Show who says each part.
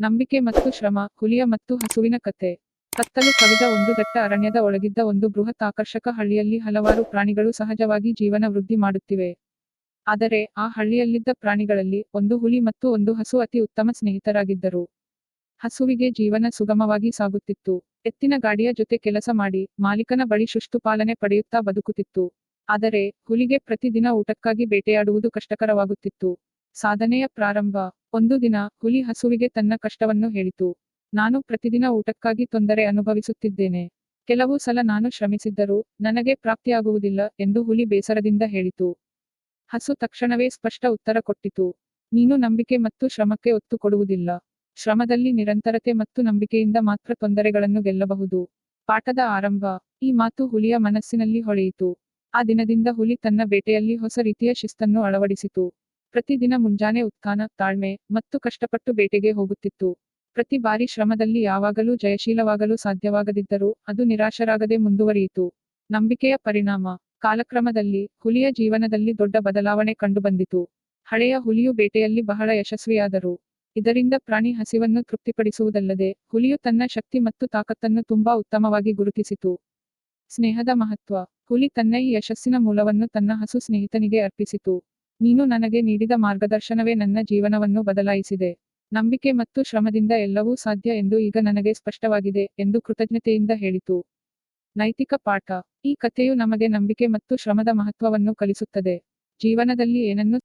Speaker 1: ನಂಬಿಕೆ ಮತ್ತು ಶ್ರಮ, ಹುಲಿಯ ಮತ್ತು ಹಸುವಿನ ಕತೆ ಕತ್ತಲು ಕವಿದ ಒಂದು ದಟ್ಟ ಅರಣ್ಯದ ಒಳಗಿದ್ದ ಒಂದು ಬೃಹತ್ ಆಕರ್ಷಕ ಹಳ್ಳಿಯಲ್ಲಿ ಹಲವಾರು ಪ್ರಾಣಿಗಳು ಸಹಜವಾಗಿ ಜೀವನ ವೃದ್ಧಿ ಮಾಡುತ್ತಿವೆ. ಆದರೆ, ಆ ಹಳ್ಳಿಯಲ್ಲಿದ್ದ ಪ್ರಾಣಿಗಳಲ್ಲಿ ಒಂದು ಹುಲಿ ಮತ್ತು ಒಂದು ಹಸು ಅತಿ ಉತ್ತಮ ಸ್ನೇಹಿತರಾಗಿದ್ದರು. ಹಸುವಿಗೆ ಜೀವನ ಸುಗಮವಾಗಿ ಸಾಗುತ್ತಿತ್ತು. ಎತ್ತಿನ ಗಾಡಿಯ ಜೊತೆ ಕೆಲಸ ಮಾಡಿ, ಮಾಲೀಕನ ಬಳಿ ಶಿಸ್ತು ಪಾಲನೆ ಪಡೆಯುತ್ತಾ ಬದುಕುತ್ತಿತ್ತು. ಆದರೆ, ಹುಲಿಗೆ ಪ್ರತಿದಿನ ಊಟಕ್ಕಾಗಿ ಬೇಟೆಯಾಡುವುದು ಕಷ್ಟಕರವಾಗುತ್ತಿತ್ತು. ಸಾಧನೆಯ ಪ್ರಾರಂಭ. ಒಂದು ದಿನ ಹುಲಿ ಹಸುವಿಗೆ ತನ್ನ ಕಷ್ಟವನ್ನು ಹೇಳಿತು. ನಾನು ಪ್ರತಿದಿನ ಊಟಕ್ಕಾಗಿ ತೊಂದರೆ ಅನುಭವಿಸುತ್ತಿದ್ದೇನೆ. ಕೆಲವು ಸಲ ನಾನು ಶ್ರಮಿಸಿದ್ದರೂ ನನಗೆ ಪ್ರಾಪ್ತಿಯಾಗುವುದಿಲ್ಲ ಎಂದು ಹುಲಿ ಬೇಸರದಿಂದ ಹೇಳಿತು. ಹಸು ತಕ್ಷಣವೇ ಸ್ಪಷ್ಟ ಉತ್ತರ ಕೊಟ್ಟಿತು. ನೀನು ನಂಬಿಕೆ ಮತ್ತು ಶ್ರಮಕ್ಕೆ ಒತ್ತು ಕೊಡುವುದಿಲ್ಲ. ಶ್ರಮದಲ್ಲಿ ನಿರಂತರತೆ ಮತ್ತು ನಂಬಿಕೆಯಿಂದ ಮಾತ್ರ ತೊಂದರೆಗಳನ್ನು ಗೆಲ್ಲಬಹುದು. ಪಾಠದ ಆರಂಭ. ಈ ಮಾತು ಹುಲಿಯ ಮನಸ್ಸಿನಲ್ಲಿ ಹೊಳೆಯಿತು. ಆ ದಿನದಿಂದ ಹುಲಿ ತನ್ನ ಬೇಟೆಯಲ್ಲಿ ಹೊಸ ರೀತಿಯ ಶಿಸ್ತನ್ನು ಅಳವಡಿಸಿತು. ಪ್ರತಿದಿನ ಮುಂಜಾನೆ ಉತ್ಥಾನ, ತಾಳ್ಮೆ ಮತ್ತು ಕಷ್ಟಪಟ್ಟು ಬೇಟೆಗೆ ಹೋಗುತ್ತಿತ್ತು. ಪ್ರತಿ ಬಾರಿ ಶ್ರಮದಲ್ಲಿ ಯಾವಾಗಲೂ ಜಯಶೀಲವಾಗಲು ಸಾಧ್ಯವಾಗದಿದ್ದರೂ ಅದು ನಿರಾಶರಾಗದೆ ಮುಂದುವರಿಯಿತು. ನಂಬಿಕೆಯ ಪರಿಣಾಮ ಕಾಲಕ್ರಮದಲ್ಲಿ ಹುಲಿಯ ಜೀವನದಲ್ಲಿ ದೊಡ್ಡ ಬದಲಾವಣೆ ಕಂಡುಬಂದಿತು. ಹಳೆಯ ಹುಲಿಯು ಬೇಟೆಯಲ್ಲಿ ಬಹಳ ಯಶಸ್ವಿಯಾದರು. ಇದರಿಂದ ಪ್ರಾಣಿ ಹಸಿವನ್ನು ತೃಪ್ತಿಪಡಿಸುವುದಲ್ಲದೆ ಹುಲಿಯು ತನ್ನ ಶಕ್ತಿ ಮತ್ತು ತಾಕತ್ತನ್ನು ತುಂಬಾ ಉತ್ತಮವಾಗಿ ಗುರುತಿಸಿತು. ಸ್ನೇಹದ ಮಹತ್ವ, ಹುಲಿ ತನ್ನ ಈ ಯಶಸ್ಸಿನ ಮೂಲವನ್ನು ತನ್ನ ಹಸು ಸ್ನೇಹಿತನಿಗೆ ಅರ್ಪಿಸಿತು. ನೀನು ನನಗೆ ನೀಡಿದ ಮಾರ್ಗದರ್ಶನವೇ ನನ್ನ ಜೀವನವನ್ನು ಬದಲಾಯಿಸಿದೆ. ನಂಬಿಕೆ ಮತ್ತು ಶ್ರಮದಿಂದ ಎಲ್ಲವೂ ಸಾಧ್ಯ ಎಂದು ಈಗ ನನಗೆ ಸ್ಪಷ್ಟವಾಗಿದೆ ಎಂದು ಕೃತಜ್ಞತೆಯಿಂದ ಹೇಳಿತು. ನೈತಿಕ ಪಾಠ. ಈ ಕಥೆಯು ನಮಗೆ ನಂಬಿಕೆ ಮತ್ತು ಶ್ರಮದ ಮಹತ್ವವನ್ನು ಕಲಿಸುತ್ತದೆ. ಜೀವನದಲ್ಲಿ ಏನನ್ನು